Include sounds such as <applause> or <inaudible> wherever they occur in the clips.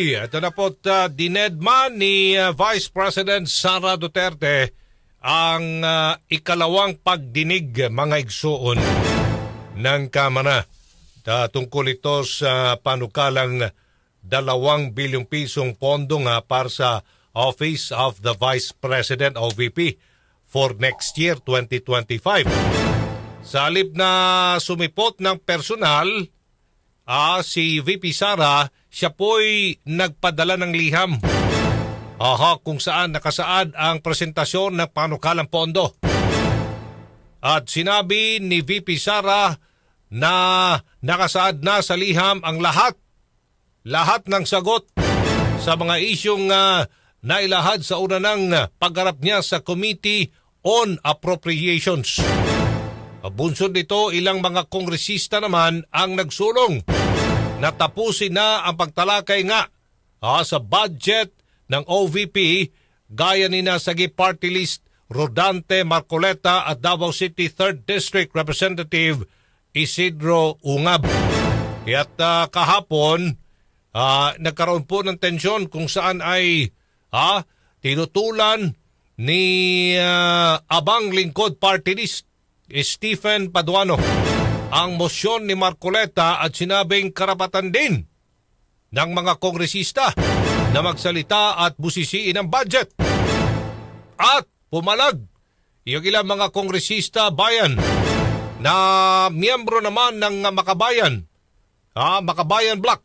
Ito na po uh, dinedma ni uh, Vice President Sara Duterte ang uh, ikalawang pagdinig mga igsuon ng Kamara. Uh, tungkol ito sa panukalang dalawang bilyong pisong pondo nga para sa Office of the Vice President OVP for next year 2025. Sa halip na sumipot ng personal, ah, si VP Sara, siya po'y nagpadala ng liham. Aha, kung saan nakasaad ang presentasyon ng panukalang pondo. At sinabi ni VP Sara na nakasaad na sa liham ang lahat, lahat ng sagot sa mga isyong uh, nailahad sa una ng pagharap niya sa Committee on Appropriations. Bunsod nito, ilang mga kongresista naman ang nagsulong. Natapusin na ang pagtalakay nga ah, sa budget ng OVP gaya ni Nasagi Party List Rodante Marcoleta at Davao City 3rd District Representative Isidro Ungab. Kaya't uh, kahapon, uh, nagkaroon po ng tensyon kung saan ay uh, tinutulan ni uh, Abang Lingkod Party List Stephen Paduano ang mosyon ni Marcoleta at sinabing karapatan din ng mga kongresista na magsalita at busisiin ang budget. At pumalag yung ilang mga kongresista bayan na miyembro naman ng Makabayan, ah, Makabayan Block.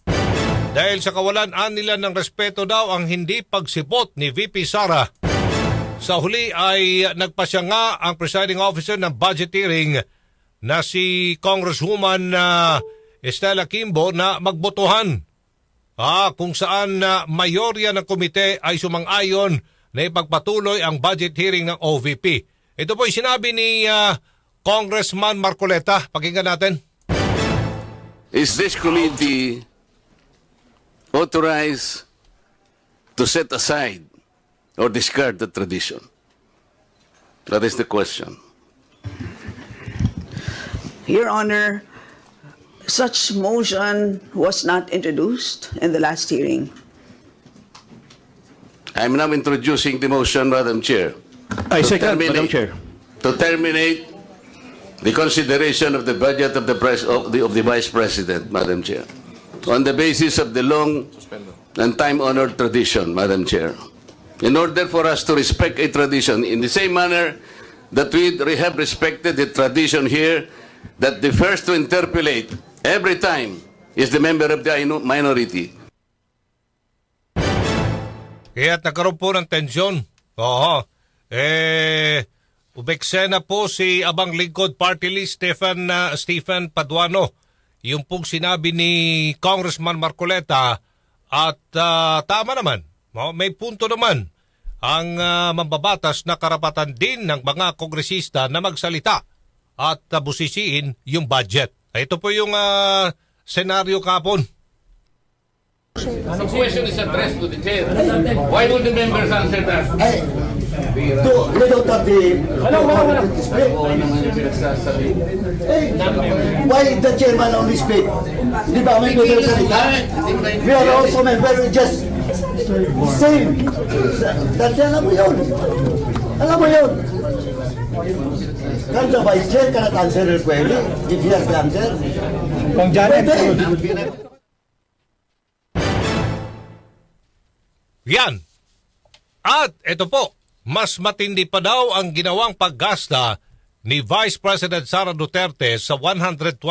Dahil sa kawalan nila ng respeto daw ang hindi pagsipot ni VP Sara sa huli ay nagpasya nga ang presiding officer ng budget hearing na si Congresswoman uh, Estela Kimbo na magbotohan ah, kung saan uh, mayorya ng komite ay sumang-ayon na ipagpatuloy ang budget hearing ng OVP. Ito po ay sinabi ni uh, Congressman Marcoleta. Pakinggan natin. Is this committee authorized to set aside or discard the tradition? That is the question. Your Honor, such motion was not introduced in the last hearing. I'm now introducing the motion, Madam Chair. I To second, Madam Chair. To terminate the consideration of the budget of the, pres- of the, of the Vice President, Madam Chair, on the basis of the long and time-honored tradition, Madam Chair. In order for us to respect a tradition in the same manner that we have respected the tradition here that the first to interpolate every time is the member of the minority. Kaya't nagkaroon po ng tensyon. Oo. Eh, ubeksena po si Abang Lingkod Party List Stephen, uh, Stephen Paduano. Yung pong sinabi ni Congressman Marcoleta at uh, tama naman. Oh, may punto naman ang uh, mambabatas na karapatan din ng mga kongresista na magsalita at uh, busisiin yung budget. Ito po yung uh, senaryo kapon. The question is addressed to the chair. Why would the members answer that? Ay, to, don't have the. Eh, why the chairman only speak? Di ba may pwede salita? We are also member, we just same. Dati alam mo yun. Alam mo yun. Can the vice chair cannot answer your query if he has the answer? Kung Janet, Pwede. Yan. At ito po, mas matindi pa daw ang ginawang paggasta ni Vice President Sara Duterte sa 125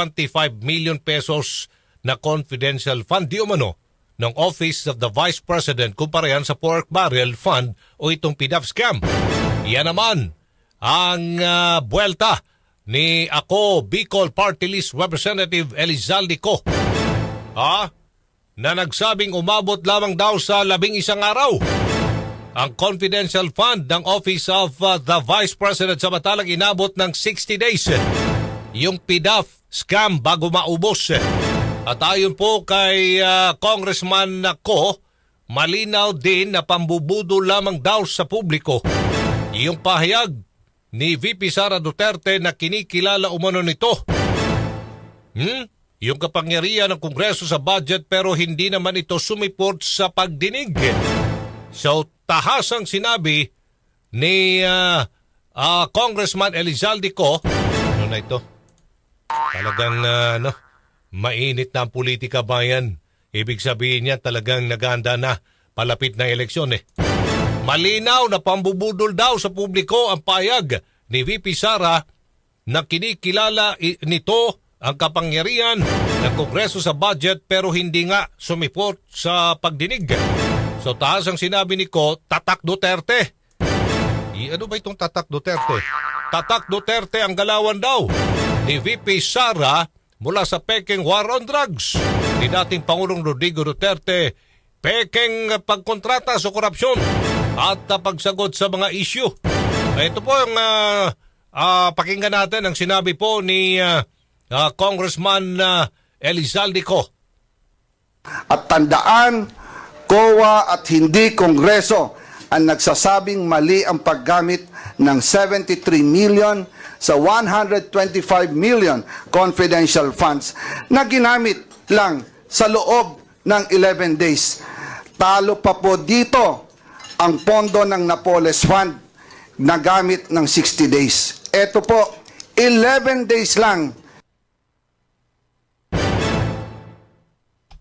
million pesos na confidential fund di umano ng Office of the Vice President kumpara yan sa pork barrel fund o itong PDAF scam. Yan naman ang uh, buwelta ni ako Bicol Party List Representative Elizalde Co. Ah, na nagsabing umabot lamang daw sa labing isang araw. Ang confidential fund ng Office of uh, the Vice President sa matalang inabot ng 60 days. Yung PDAF scam bago maubos. At ayon po kay uh, Congressman Ko, malinaw din na pambubudo lamang daw sa publiko. Yung pahayag ni VP Sara Duterte na kinikilala umano nito. Hmm? yung kapangyarihan ng Kongreso sa budget pero hindi naman ito sumiport sa pagdinig. So, tahasang sinabi ni ah, ah, Congressman Elizalde Co, ano na ito? Talagang ah, ano, mainit na ang politika bayan. Ibig sabihin niya talagang naganda na palapit na eleksyon eh. Malinaw na pambubudol daw sa publiko ang payag ni VP Sara na kinikilala nito ang kapangyarihan ng Kongreso sa budget pero hindi nga sumiport sa pagdinig. So taas ang sinabi ni Ko, Tatak Duterte. I, ano ba itong Tatak Duterte? Tatak Duterte ang galawan daw ni VP Sara mula sa Peking War on Drugs ni dating Pangulong Rodrigo Duterte Peking pagkontrata sa korupsyon at uh, pagsagot sa mga issue. Ito po ang ah, ah, pakinggan natin ang sinabi po ni ah, ah, Congressman uh, Elizalde Co. At tandaan, COA at hindi Kongreso ang nagsasabing mali ang paggamit ng 73 million sa 125 million confidential funds na ginamit lang sa loob ng 11 days. Talo pa po dito ang pondo ng Napoles Fund na gamit ng 60 days. Ito po, 11 days lang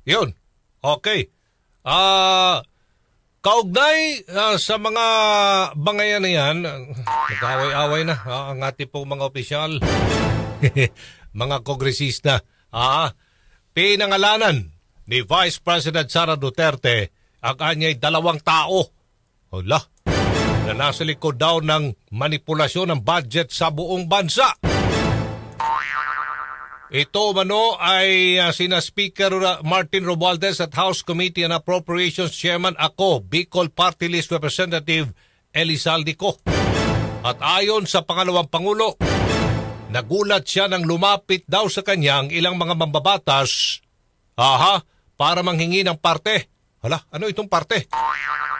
Yun. Okay. Ah, kaugnay ah, sa mga bangayan na yan, nag-away-away na ah, ang ating pong mga opisyal, <laughs> mga kongresista. Ah, pinangalanan ni Vice President Sara Duterte ang kanya'y dalawang tao. Hala, na nasa likod daw ng manipulasyon ng budget sa buong bansa. Ito mano ay uh, sina Speaker Martin Romualdez at House Committee on Appropriations Chairman ako, Bicol Party List Representative Elizalde Co. At ayon sa pangalawang pangulo, nagulat siya nang lumapit daw sa kanyang ilang mga mambabatas, aha, para manghingi ng parte. Hala, ano itong parte?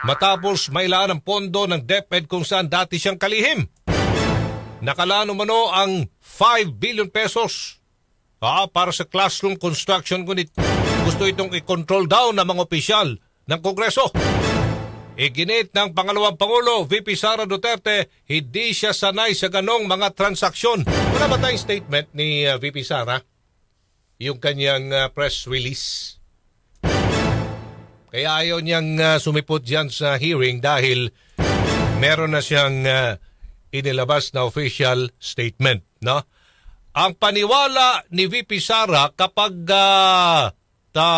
Matapos mailaan ang pondo ng DepEd kung saan dati siyang kalihim. Nakalano mano ang 5 billion pesos Ah, para sa classroom construction ngunit gusto itong i-control down ng mga opisyal ng Kongreso. Iginit ng pangalawang Pangulo, VP Sara Duterte, hindi siya sanay sa ganong mga transaksyon. Wala ba tayong statement ni uh, VP Sara? Yung kanyang uh, press release? Kaya ayaw niyang uh, sumipot dyan sa hearing dahil meron na siyang uh, inilabas na official statement. No? Ang paniwala ni VP Sara kapag uh, ta,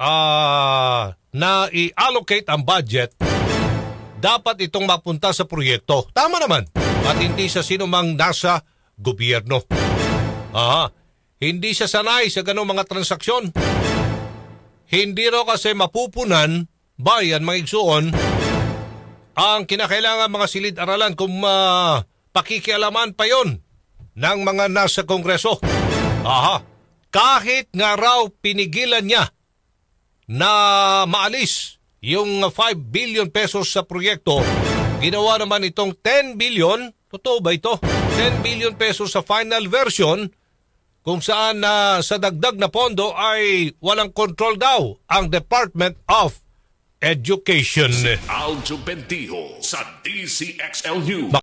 ah, na i-allocate ang budget, dapat itong mapunta sa proyekto. Tama naman. At hindi sa sino mang nasa gobyerno. Aha. Hindi siya sanay sa ganong mga transaksyon. Hindi raw kasi mapupunan bayan mga ang kinakailangan mga silid-aralan kung uh, pakikialaman pa yon ng mga nasa kongreso. Aha. Kahit nga raw pinigilan niya na maalis yung 5 billion pesos sa proyekto, ginawa naman itong 10 billion, totoo ba ito? 10 billion pesos sa final version kung saan na sa dagdag na pondo ay walang control daw ang Department of Education. Aljo Bendijo sa DCXL News.